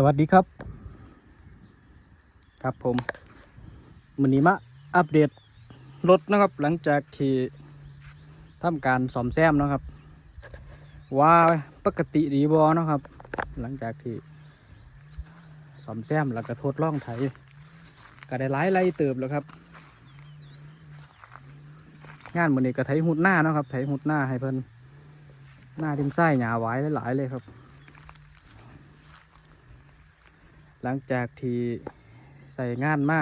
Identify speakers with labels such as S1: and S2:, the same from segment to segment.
S1: สวัสดีครับ ครับผมวันนี้มาอัปเดตรถนะครับ หลังจากที่ทำการซ่อมแซมนะครับ ว่าปกติดีบอนะครับ หลังจากที่ซ่อมแซมแล้วก็ทดลองไถก็ได้หลายไล่เติบแล้วครับ งานวันนี้ก็ไถหุดหน้านะครับไถหุดหน้าให้เพิ่นหน้าดินไส้หยาไว้หลายๆเลยครับ หลังจากที่ใส่งานมา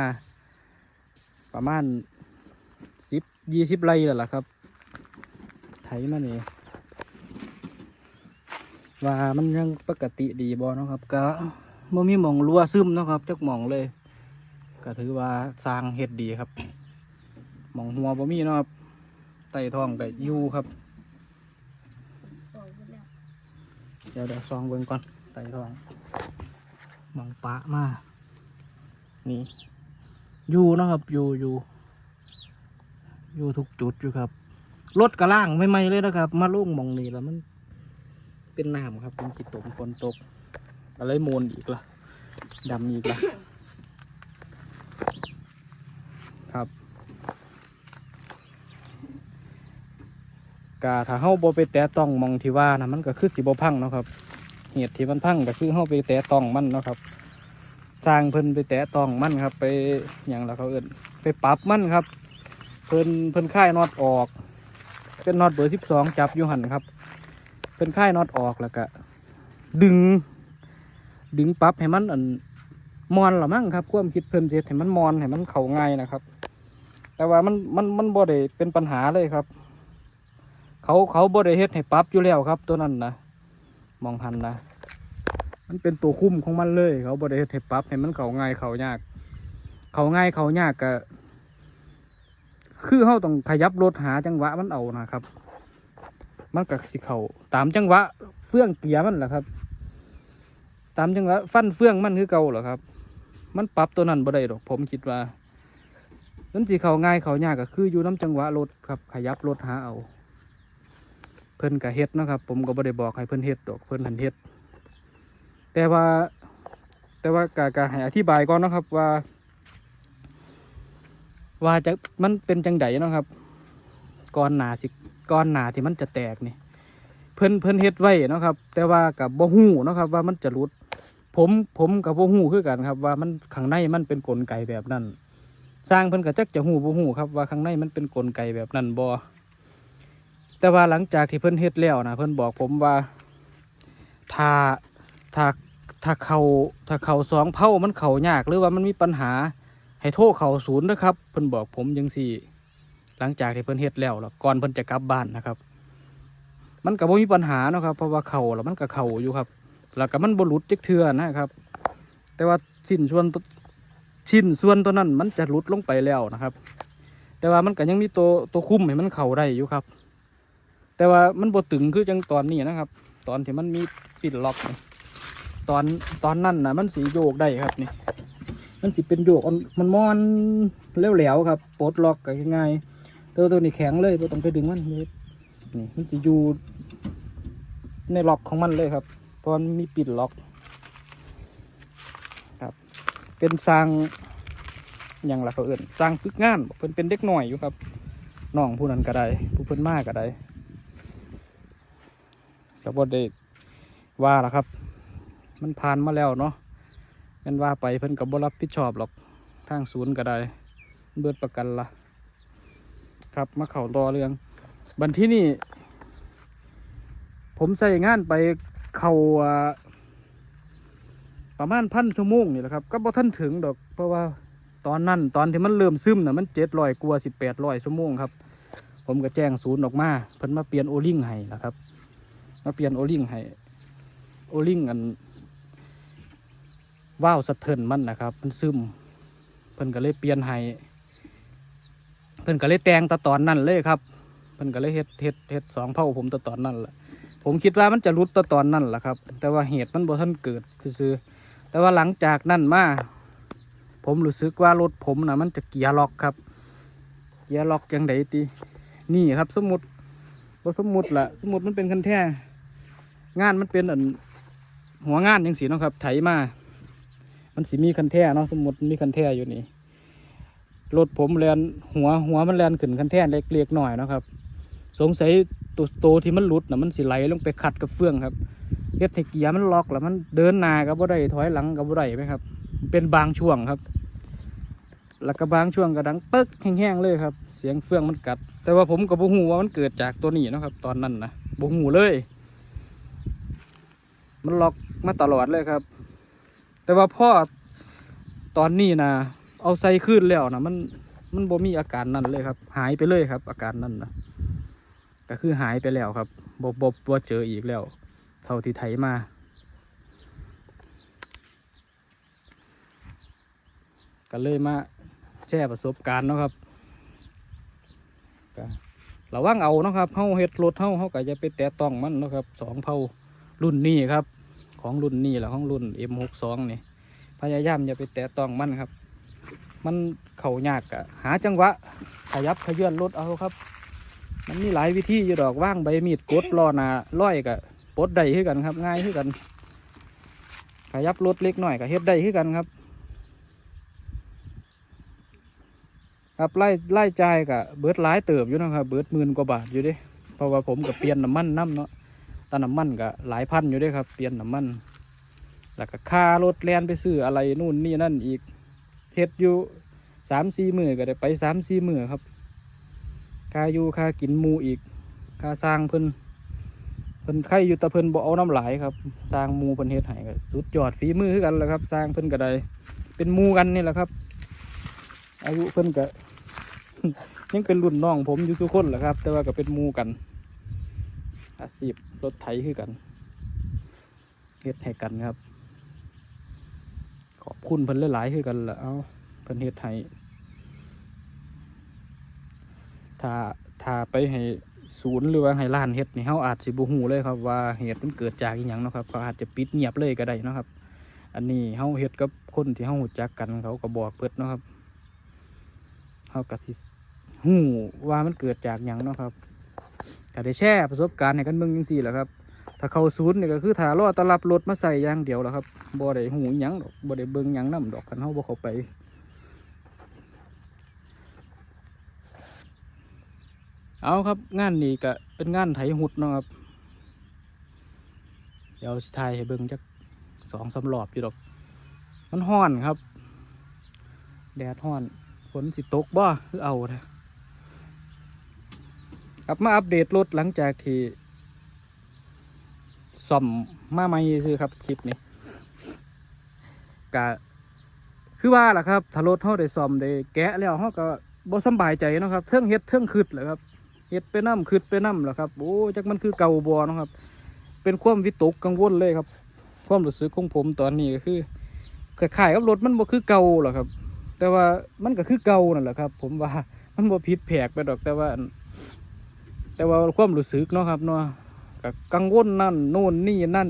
S1: ประมาณสิบยี่สิบไร่แล้วล่ะครับ ไถมานี่ว่ามันยังปกติดีบอนาะครับ ก็บ่มีหมองรั่วซึมเนาะครับจักหมองเลย ก็ถือว่าสร้างเฮ็ดดีครับหมองหัวบ่มีเนาะครับไต่ท้องก็อยู่ครับ เดี๋ยวเดี๋ยวซองเบิ่งก่อนไต่ท้อง มองปะมา นี่ อยู่เนาะครับ อยู่อยู่ อยู่ทุกจุดอยู่ครับ รถกระล่างไม่ไหมเลยนะครับ มาลุ่งหมองนี่แล้วมัน เป็นน้ำครับ เป็นจิตตกฝนตก อะไรโมนอีกละดำอีกละครับกาถ้าเฮาบ่ไปแตะต้องหมองที่ว่านะมันก็คือสิบ่พังเนาะครับ เหตุที่มันพังก็คือเฮาไปแตะต้องมันเนาะครับสร้างเพิ่นไปแตะต้องมันครับ ไปอย่างละเขาเอิ้นไปปรับมันครับ เพิ่นเพิ่นค่ายน็อตออกเป็นน็อตเบอร์สิบสองจับยูหันครับ เพิ่นค่ายน็อตออกแล้วก็ดึง ดึงปรับให้มันอันมอนละมั้งครับความคิดเพิ่นเจ็ดให้มันมอนให้มันเข้าง่ายนะครับ แต่ว่ามันมันมันบ่ได้เป็นปัญหาเลยครับ เขาเขาบ่ได้เฮ็ดให้ปรับอยู่แล้วครับตัวนั้นนะ มองหันนะมันเป็นตัวคุ้มของมันเลย เขาบริเฮ็ดให้ปรับให้มันเขาง่ายเขายาก เขาง่ายเขายากก็คือเขาต้องขยับรถหาจังหวะมันเอานะครับ มันก็สิเขาตามจังหวะเฟื่องเกียร์มันแหละครับ ตามจังหวะฟันเฟื่องมันคือเก่าเหรอครับ มันปรับตัวนั้นบ่ได้หรอกผมคิดว่ามันสิเขาง่ายเขายากก็คืออยู่น้ำจังหวะรถครับ ขยับรถหาเอา เพิ่นก็เฮ็ดเนาะครับ ผมก็บ่ได้บอกให้เพิ่นเฮ็ดดอกเพิ่นหันเฮ็ด แต่ว่า แต่ว่ากะกะให้อธิบายก่อนเนาะครับว่า ว่าจะมันเป็นจังไดเนาะครับก้อนหนาสิก้อนหนาที่มันจะแตกนี่ เพิ่นเพิ่นเฮ็ดไว้เนาะครับ แต่ว่ากับบ่ฮู้เนาะครับ ว่ามันจะหลุด ผมผมกับบ่ฮู้คือกันครับ ว่ามันข้างในมันเป็นกลไกแบบนั้น สร้างเพิ่นก็จักจะฮู้บ่ฮู้ครับว่าข้างในมันเป็นกลไกแบบนั้นบ่ แต่ว่าหลังจากที่เพิ่นเฮ็ดแล้วนะเพิ่นบอกผมว่าถ้าถ้าถ้าเขาถ้าเขาสองเผ่ามันเขายากหรือว่ามันมีปัญหา ให้โทรเขาศูนย์นะครับเพิ่นบอกผมยังสี่ หลังจากที่เพิ่นเฮ็ดแล้วแล้วก่อนเพิ่นจะกลับบ้านนะครับ มันก็บ่มีปัญหาเนาะครับเพราะว่าเขาแล้วมันก็เขาอยู่ครับ แล้วก็มันบ่หลุดจักเทื่อนะครับ แต่ว่าชิ้นส่วนตัวชิ้นส่วนตัวนั้นมันจะหลุดลงไปแล้วนะครับ แต่ว่ามันก็ยังมีตัวตัวคุ้มให้มันเข่าได้อยู่ครับ แต่ว่ามันบ่ตึงคือจังตอนนี้นะครับ ตอนที่มันมีปิดล็อกตอนตอนนั้นนะมันสีโยกได้ครับนี่ มันสิเป็นโยกอ่อนมันมอนแหลวๆครับปลดล็อกก็ง่ายๆตัวตัวนี้แข็งเลยไม่ต้องไปดึงมันนี่นี่มันสิอยู่ในล็อกของมันเลยครับเพราะมันมีปิดล็อกครับ เป็นสร้างอย่างละเขาเอื่นสร้างฝึกงานเพิ่นเป็นเด็กหน่อยอยู่ครับน้องผู้นั้นก็ได้ผู้เพิ่นมากก็ได้ ก็บ่ได้ว่าละครับ มันผ่านมาแล้วเนาะแมันว่าไปเพิ่นกับบ่รับผิดชอบหรอกทางศูนย์ก็ได้เบิดประกันละครับมาเข่ารอเรื่อง บันที่นี่ ผมใส่งานไปเข่าอ่าประมาณพันชั่วโมงนี่แหละครับ ก็บ่ท่านถึงดอก เพราะว่าตอนนั้นตอนที่มันเริ่มซึมน่ะมันเจ็ดร้อยกว่าสิบแปดร้อยชั่วโมงครับ ผมก็แจ้งศูนย์ออกมา เพิ่นมาเปลี่ยนโอลิงให้นะครับ มาเปลี่ยนโอลิงให้โอลิงอันว้าวสะเทินมันนะครับ มันซึม เพิ่นก็เลยเปลี่ยนให้เพิ่นก็เลยแต่งตะตอนนั้นเลยครับเพิ่นก็เลยเฮ็ดเฮ็ดเฮ็ดสองเผ่าผมตะตอนนั้นแหละผมคิดว่ามันจะรุดตะตอนนั้นแหละครับ แต่ว่าเหตุมันบ่ทันเกิดซื่อแต่ว่าหลังจากนั้นมาผมรู้สึกว่ารถผมนะมันจะเกียร์ล็อกครับ เกียร์ล็อกยังไดตีนี่ครับ สมมติบ่สมมุติละสมมุติมันเป็นคันแท้ งานมันเป็นอันหัวงานยังสีเนาะครับ ไถมา มันสิมีคันแท่เนาะสมมติมีคันแท่อยู่นี่รถผมแลนหัวหัวมันแลนขึ้นคันแท่เล็กเล็กหน่อยเนาะครับ สงสัยตัวโตที่มันหลุดนะมันสิไหลลงไปขัดกับเฟืองครับเฮ็ดให้เกียร์มันล็อกแล้วมันเดินหน้ากับบ่ได้ถอยหลังกับบ่ได้ไหมครับ เป็นบางช่วงครับ แล้วก็บางช่วงก็ดังปึ๊กแห้งๆเลยครับ เสียงเฟืองมันกัด แต่ว่าผมก็บ่ฮู้ว่ามันเกิดจากตัวนี้นะครับ ตอนนั้นนะบ่ฮู้เลย มันล็อกมาตลอดเลยครับ แต่ว่าพ่อตอนนี้นะเอาใส่ขึ้นแล้วนะมันมันบ่มีอาการนั้นเลยครับ หายไปเลยครับ อาการนั้นนะก็คือหายไปแล้วครับบ่บ่บ่เจออีกแล้ว เท่าที่ไถมาก็เลยมาแชร์ประสบการณ์เนาะครับระวังเอาเนาะครับเฮาเฮ็ดรถเฮาเฮาก็จะไปแตะต้องมันเนาะครับสองเผารุ่นนี้ครับ ของรุ่นนี้แหละของรุ่น M62 นี่พยายามอย่าไปแตะต้องมันครับ มันเข่ายากอะหาจังหวะขยับขยื่นรถเอาครับ มันมีหลายวิธีอยู่ดอกว่างใบมีดกดล้อนาร้อยกับปดได้คือกันครับ ง่ายคือกันขยับรถเล็กหน่อยกับเฮ็ดได้คือกันครับครับไล่ไล่จ่ายกับเบิดหลายเติบอยู่นะครับ เบิดหมื่นกว่าบาทอยู่ดิเพราะว่าผมกับเปลี่ยนน้ำมันน้ำเนาะ ตาน้ำมันก็หลายพันอยู่ด้วยครับ เปลี่ยนน้ำมัน แล้วก็ค่ารถแลนไปซื้ออะไรนู่นนี่นั่นอีกเฮ็ดอยู่สามสี่มือก็ได้ไปสามสี่มือครับค่าอยู่ค่ากินหมูอีกค่าสร้างเพิ่นเพิ่นใครอยู่ต่เพิ่นบ่เอาน้ำไหลครับ สร้างหมูเพิ่นเฮ็ดให้ก็สุดยอดฝีมือคือกันแหละครับ สร้างเพิ่นก็ได้เป็นหมูกันนี่แหละครับ อายุเพิ่นก็ยังเป็นรุ่นน้องผมอยู่สุคนแหละครับ แต่ว่าก็เป็นหมูกัน อาชีพรถไถคือกันเฮ็ดให้กันครับ ขอบคุณเพิ่นหลายๆคือกันละเอาเพิ่นเฮ็ดให้ถ้าถ้าไปให้ศูนย์หรือว่าให้ร้านเฮ็ดนี่เฮาอาจสิบ่ฮู้เลยครับว่าเหตุมันเกิดจากอีหยังเนาะครับเขาอาจจะปิดเงียบเลยก็ได้นะครับ อันนี้เฮาเฮ็ดกับคนที่เฮารู้จักกันเขาก็บอกเปิดเนาะครับเฮาก็สิฮู้ว่ามันเกิดจากหยังเนาะครับ ก็ได้แชร์ประสบการณ์ให้กันเบิ่งจังซี่แหละครับถ้าเข้าศูนย์นี่ก็คือถ้ารอต้อนรับรถมาใส่อย่างเดียวแหละครับบ่ได้ฮู้อิหยังดอกบ่ได้เบิ่งหยังนํดอกคันเฮาบ่เข้าไปเอาครับงานนี้ก็เป็นงานไถหุดนะครับ เดี๋ยวสิถ่ายให้เบิ่งจักสองสามรอบอยู่ดอก มันห้อนครับ แดดห้อนฝนสิตกบ่คือเอาเถอะครับมาอัปเดตรถหลังจากที่ซ่อมมาใหม่ซื้อครับคลิปนี้กะคือว่าล่ะครับถ้ารถเฮาได้ซ่อมได้แกะแล้วเฮาก็บ่สบายใจเนาะครับเทิงเฮ็ดเทิงคืดแหละครับเฮ็ดไปน้ำคืดไปน้ำแหละครับโอ้จักมันคือเก่าบัวนาะครับ เป็นความวิตกกังวลเลยครับความรู้สึกของผมตอนนี้ก็คือคล้ายกับรถมันบ่คือเก่าหรอครับ แต่ว่ามันก็คือเก่านั่นแหละครับ ผมว่ามันบ่ผิดแผกไปดอกแต่ว่า แต่ว่าความรู้สึกเนาะครับเนาะก็กังวลนั่นโน่นนี่นั่น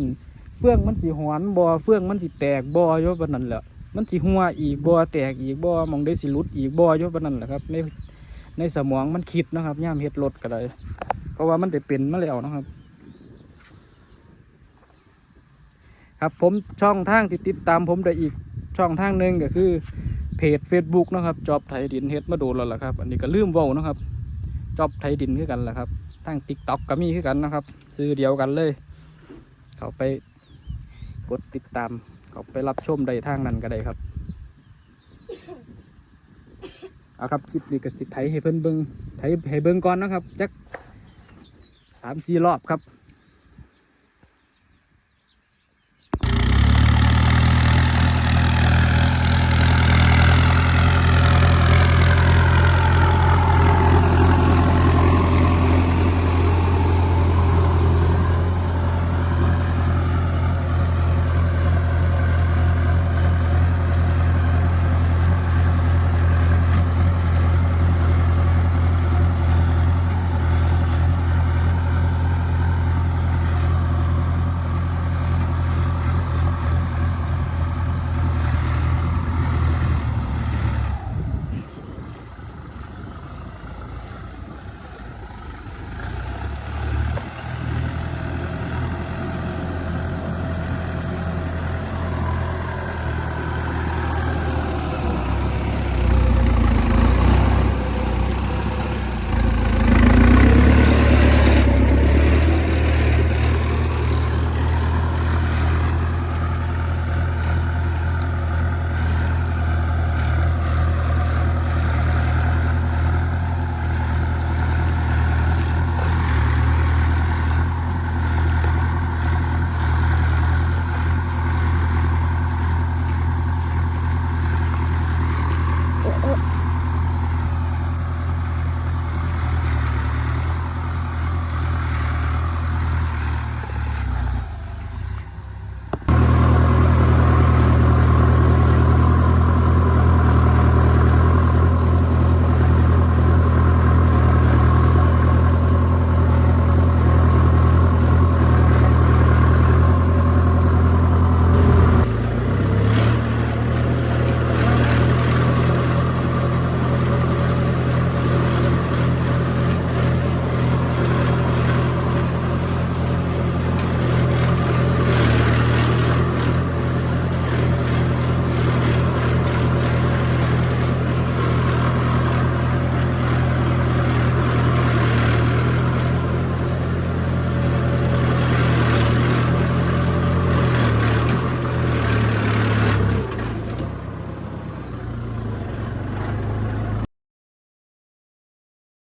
S1: เฟื่องมันสิหอนบ่เฟื่องมันสิแตกบ่อยู่ปานนั้นแหละมันสิหัวอีกบ่แตกอีกบ่หมองได้สิหลุดอีกบ่อยู่ปานนั้นแหละครับในในสมองมันคิดนะครับย่ามเฮ็ดรถก็ได้เพราะว่ามันได้เป็นมาแล้วนะครับ ครับผมช่องทางที่ติดตามผมได้อีกช่องทางหนึ่งก็คือเพจ Facebook นะครับจอบไทยดินเฮ็ดมาโดนแล้วล่ะครับ อันนี้ก็ลืมเว้านะครับจอบไทยดินคือกันแหละครับ ทั้ง TikTok ก็มีคือกันนะครับ ซื้อเดียวกันเลย เขาไปกดติดตาม เขาไปรับชมได้ทางนั้นก็ได้ครับเอาครับคลิปนี้ก็สิไถให้เพิ่นเบิงไถให้เบิงก่อนนะครับจักสามสี่รอบครับ